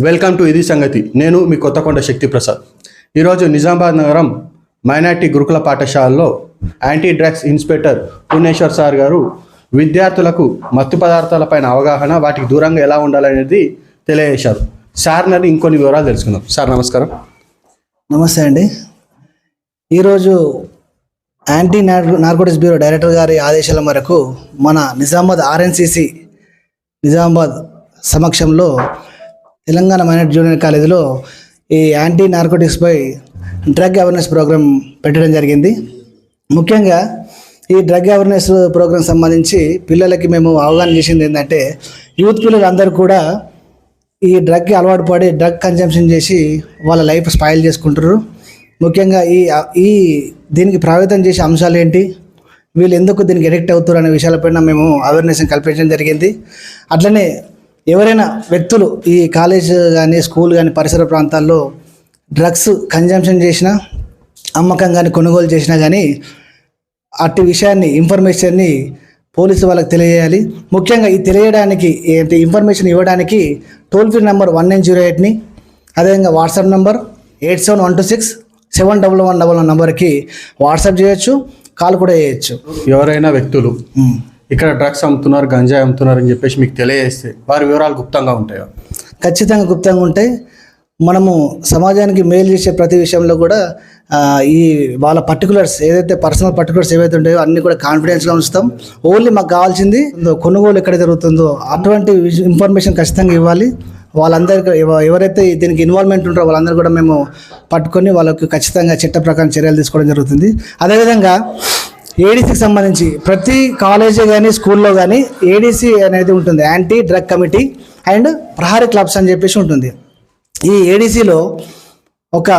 Welcome to ఇది సంగతి. నేను మీ కొత్తకొండ శక్తి ప్రసాద్ ఈరోజు నిజామాబాద్ నగరం మైనార్టీ గురుకుల పాఠశాలలో anti drugs inspector Puneshwar sir గారు విద్యార్థులకు మత్తు పదార్థాలపైన అవగాహన వాటికి దూరంగా ఎలా ఉండాలనేది తెలియజేశారు. సార్ నన్ను ఇంకొన్ని వివరాలు తెలుసుకుందాం. సార్ నమస్కారం. నమస్తే అండి. ఈరోజు యాంటీ నార్- నార్కోటిక్స్ బ్యూరో డైరెక్టర్ గారి ఆదేశాల మేరకు మన నిజామాబాద్ ఆర్ఎన్సిసి నిజామాబాద్ సమక్షంలో తెలంగాణ మైనార్టీ జూనియర్ కాలేజీలో ఈ యాంటీ నార్కోటిక్స్పై డ్రగ్ అవేర్నెస్ ప్రోగ్రామ్ పెట్టడం జరిగింది. ముఖ్యంగా ఈ డ్రగ్ అవేర్నెస్ ప్రోగ్రాం సంబంధించి పిల్లలకి మేము అవగాహన చేసింది ఏంటంటే యూత్ పిల్లలు అందరూ కూడా ఈ డ్రగ్కి అలవాటు పడి డ్రగ్ కన్జంప్షన్ చేసి వాళ్ళ లైఫ్ స్పాయిల్ చేసుకుంటారు ముఖ్యంగా ఈ ఈ దీనికి ప్రభావితం చేసే అంశాలు ఏంటి వీళ్ళు ఎందుకు దీనికి ఎడిక్ట్ అవుతారు అనే విషయాలపైన మేము అవేర్నెస్ కల్పించడం జరిగింది. అట్లనే ఎవరైనా వ్యక్తులు ఈ కాలేజ్ కానీ స్కూల్ కానీ పరిసర ప్రాంతాల్లో డ్రగ్స్ కన్జంప్షన్ చేసినా అమ్మకం కానీ కొనుగోలు చేసినా కానీ అట్టి విషయాన్ని ఇన్ఫర్మేషన్ని పోలీసు వాళ్ళకి తెలియజేయాలి. ముఖ్యంగా ఈ తెలియడానికి ఏంటి ఇన్ఫర్మేషన్ ఇవ్వడానికి toll free number one nine zero ఎయిట్ని అదేవిధంగా WhatsApp number eight seven one two six seven double one double one నెంబర్కి వాట్సాప్ చేయొచ్చు కాల్ కూడా చేయొచ్చు. ఎవరైనా వ్యక్తులు ఇక్కడ డ్రగ్స్ అమ్ముతున్నారు గంజాయి అమ్ముతున్నారు అని చెప్పేసి మీకు తెలియజేస్తే వారి వివరాలు గుప్తంగా ఉంటాయా? ఖచ్చితంగా గుప్తంగా ఉంటాయి. మనము సమాజానికి మేలు చేసే ప్రతి విషయంలో కూడా ఈ వాళ్ళ పర్టికులర్స్ ఏదైతే పర్సనల్ పర్టికులర్స్ ఏవైతే ఉంటాయో అన్ని కూడా కాన్ఫిడెన్స్గా ఉంచుతాం. ఓన్లీ మాకు కావాల్సింది కొనుగోలు ఎక్కడ జరుగుతుందో అటువంటి ఇన్ఫర్మేషన్ ఖచ్చితంగా ఇవ్వాలి. వాళ్ళందరికీ ఎవరైతే దీనికి ఇన్వాల్వ్మెంట్ ఉంటారో వాళ్ళందరూ కూడా మేము పట్టుకొని వాళ్ళకి ఖచ్చితంగా చట్ట ప్రకారం చర్యలు తీసుకోవడం జరుగుతుంది. అదేవిధంగా ఏడీసీకి సంబంధించి ప్రతి కాలేజీ కానీ స్కూల్లో కానీ ఏడీసీ అనేది ఉంటుంది. Anti drug committee and Prahari clubs అని చెప్పేసి ఉంటుంది. ఈ ఏడీసీలో ఒక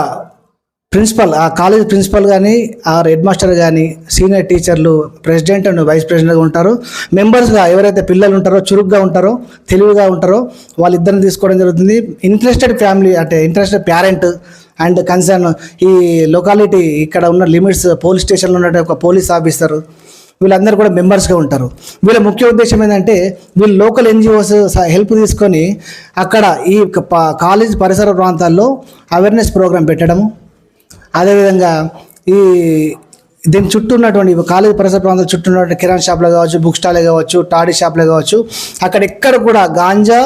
ప్రిన్సిపల్ ఆ కాలేజ్ ప్రిన్సిపల్ కానీ ఆ హెడ్ మాస్టర్ కానీ సీనియర్ టీచర్లు ప్రెసిడెంట్ అండ్ వైస్ ప్రెసిడెంట్గా ఉంటారు. మెంబర్స్గా ఎవరైతే పిల్లలు ఉంటారో చురుగ్గా ఉంటారో తెలివిగా ఉంటారో వాళ్ళిద్దరిని తీసుకోవడం జరుగుతుంది. ఇంట్రెస్టెడ్ ఫ్యామిలీ అంటే ఇంట్రెస్టెడ్ పేరెంట్ అండ్ కన్సర్న్ ఈ లొకాలిటీ ఇక్కడ ఉన్న లిమిట్స్ పోలీస్ స్టేషన్లో ఉన్న ఒక పోలీస్ ఆఫీసర్ వీళ్ళందరూ కూడా మెంబర్స్గా ఉంటారు. వీళ్ళ ముఖ్య ఉద్దేశం ఏంటంటే వీళ్ళు లోకల్ ఎన్జిఓస్ హెల్ప్ తీసుకొని అక్కడ ఈ ప- కాలేజ్ పరిసర ప్రాంతాల్లో అవేర్నెస్ ప్రోగ్రామ్ పెట్టడము. అదేవిధంగా ఈ దీని చుట్టూ ఉన్నటువంటి కాలేజ్ పరిసర ప్రాంతాల చుట్టూ ఉన్నటువంటి కిరాణా షాప్లో కావచ్చు బుక్ స్టాలే కావచ్చు టాడీ షాప్లో కావచ్చు అక్కడ ఎక్కడ కూడా గాంజా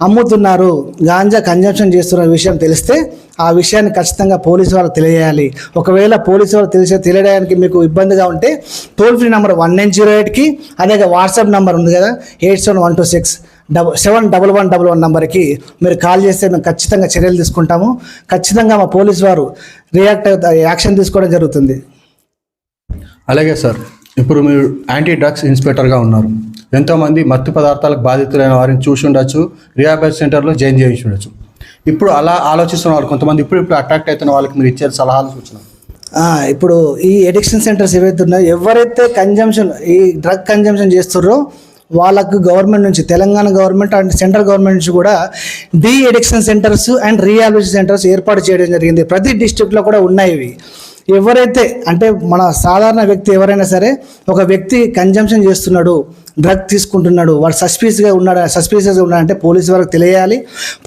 అమ్ముతున్నారు గాంజా కన్జంప్షన్ చేస్తున్న విషయం తెలిస్తే ఆ విషయాన్ని ఖచ్చితంగా పోలీసు వాళ్ళకి తెలియజేయాలి. ఒకవేళ పోలీసు వాళ్ళు తెలిసే తెలియడానికి మీకు ఇబ్బందిగా ఉంటే toll free number one nine zero ఎయిట్కి అదే వాట్సాప్ నెంబర్ ఉంది కదా eight seven one two six double seven double one double one నెంబర్కి మీరు కాల్ చేస్తే మేము ఖచ్చితంగా చర్యలు తీసుకుంటాము. ఖచ్చితంగా మా పోలీసు వారు రియాక్ట్ యాక్షన్ తీసుకోవడం జరుగుతుంది. అలాగే సార్ ఇప్పుడు మీరు యాంటీ డ్రగ్స్ ఇన్స్పెక్టర్గా ఉన్నారు. ఎంతోమంది మత్తు పదార్థాలకు బాధితులైన వారిని చూసి ఉండొచ్చు రిహాబిలిట్ సెంటర్లో జాయిన్ చేయించి ఉండొచ్చు. ఇప్పుడు అలా ఆలోచిస్తున్న వాళ్ళు కొంతమంది ఇప్పుడు ఇప్పుడు అట్రాక్ట్ అవుతున్న వాళ్ళకి మీరు ఇచ్చే సలహాలు సూచన ఇప్పుడు ఈ ఎడిక్షన్ సెంటర్స్ ఏవైతే ఉన్నాయో ఎవరైతే కన్జంప్షన్ ఈ డ్రగ్ కన్జంప్షన్ చేస్తున్నారో వాళ్ళకు గవర్నమెంట్ నుంచి Telangana government and central government నుంచి కూడా de addiction centres and rehabilitation centres ఏర్పాటు చేయడం జరిగింది. ప్రతి డిస్ట్రిక్ట్లో కూడా ఉన్నాయి ఇవి. ఎవరైతే అంటే మన సాధారణ వ్యక్తి ఎవరైనా సరే ఒక వ్యక్తి కన్జంప్షన్ చేస్తున్నాడు డ్రగ్ తీసుకుంటున్నాడు. వాడు సస్పీషియస్గా ఉన్నాడు? సస్పీషియస్గా ఉన్నాడంటే పోలీసు వాళ్ళకి తెలియాలి.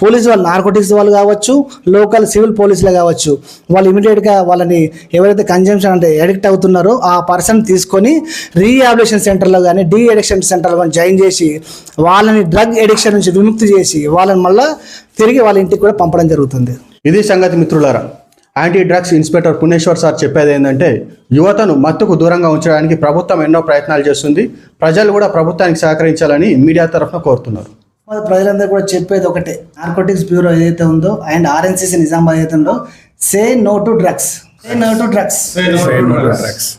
పోలీసు వాళ్ళు నార్కోటిక్స్ వాళ్ళు కావచ్చు లోకల్ సివిల్ పోలీసులు కావచ్చు. వాళ్ళు ఇమీడియట్గా వాళ్ళని ఎవరైతే కన్జంప్షన్ అంటే ఎడిక్ట్ అవుతున్నారో ఆ పర్సన్ తీసుకొని రీహాబిలేషన్ సెంటర్లో కానీ డీ ఎడిక్షన్ సెంటర్లో కానీ జాయిన్ చేసి వాళ్ళని డ్రగ్ ఎడిక్షన్ నుంచి విముక్తి చేసి వాళ్ళని మళ్ళీ తిరిగి వాళ్ళ ఇంటికి కూడా పంపడం జరుగుతుంది. ఇది సంగతి మిత్రులారా. Anti drugs inspector Puneshwar sir చెప్పేది ఏంటంటే యువతను మత్తుకు దూరంగా ఉంచడానికి ప్రభుత్వం ఎన్నో ప్రయత్నాలు చేస్తుంది. ప్రజలు కూడా ప్రభుత్వానికి సహకరించాలని మీడియా తరఫున కోరుతున్నారు. మరి ప్రజలందరూ కూడా చెప్పేది ఒకటే నార్కోటిక్స్ బ్యూరో ఏదైతే ఉందో అండ్ ఆర్ఎన్సీసీ నిజామాబాద్ ఏదైతే ఉందో say no to drugs say no to drugs